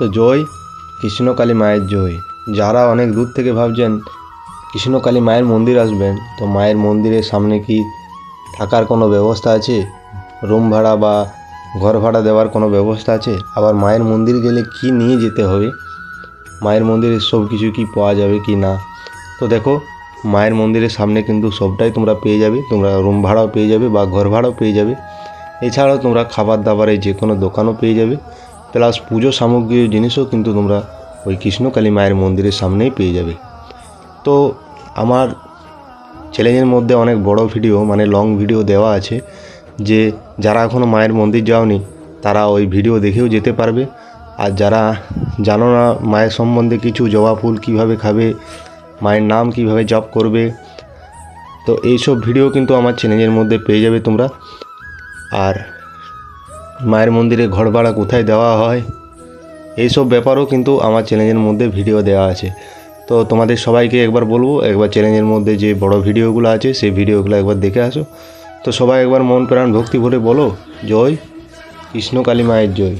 তো জয় কৃষ্ণকালী মায়ের জয়। যারা অনেক দূর থেকে ভাবছেন, কৃষ্ণকালী মায়ের মন্দির আসবেন, তো মায়ের মন্দিরের সামনে কি থাকার কোনো ব্যবস্থা আছে? রুম ভাড়া বা ঘর ভাড়া দেওয়ার কোনো ব্যবস্থা আছে? আবার মায়ের মন্দির গেলে কি নিয়ে যেতে হবে? মায়ের মন্দিরে সব কিছু কি পাওয়া যাবে কি না? তো দেখো, মায়ের মন্দিরের সামনে কিন্তু সবটাই তোমরা পেয়ে যাবে। তোমরা রুম ভাড়াও পেয়ে যাবে বা ঘর ভাড়াও পেয়ে যাবে। এছাড়াও তোমরা খাবার দাবারের যে কোনো দোকানও পেয়ে যাবে। প্লাস পুজো সামগ্রীর জিনিসও কিন্তু তোমরা ওই কৃষ্ণকালী মায়ের মন্দিরের সামনেই পেয়ে যাবে। তো আমার চ্যালেঞ্জের মধ্যে অনেক বড় ভিডিও মানে লং ভিডিও দেওয়া আছে যে যারা এখনও মায়ের মন্দির যাওনি, তারা ওই ভিডিও দেখেও যেতে পারবে। আর যারা জানো না মায়ের সম্বন্ধে কিছু, জবা ফুল কীভাবে খাবে, মায়ের নাম কীভাবে জপ করবে, তো এইসব ভিডিও কিন্তু আমার চ্যানেলের মধ্যে পেয়ে যাবে তোমরা। আর মায়ের মন্দিরে ঘর ভাড়া কোথায় দেওয়া হয়? এইসব ব্যাপারও কিন্তু আমার চ্যালেঞ্জের মধ্যে ভিডিও দেওয়া আছে। তো তোমাদের সবাইকে একবার বলব, একবার চ্যালেঞ্জের মধ্যে যে বড় ভিডিওগুলো আছে, সেই ভিডিওগুলো একবার দেখে আসো। তো সবাই একবার মন প্রাণ ভক্তি ভরে বলো, জয় কৃষ্ণ কালী মায়ের জয়।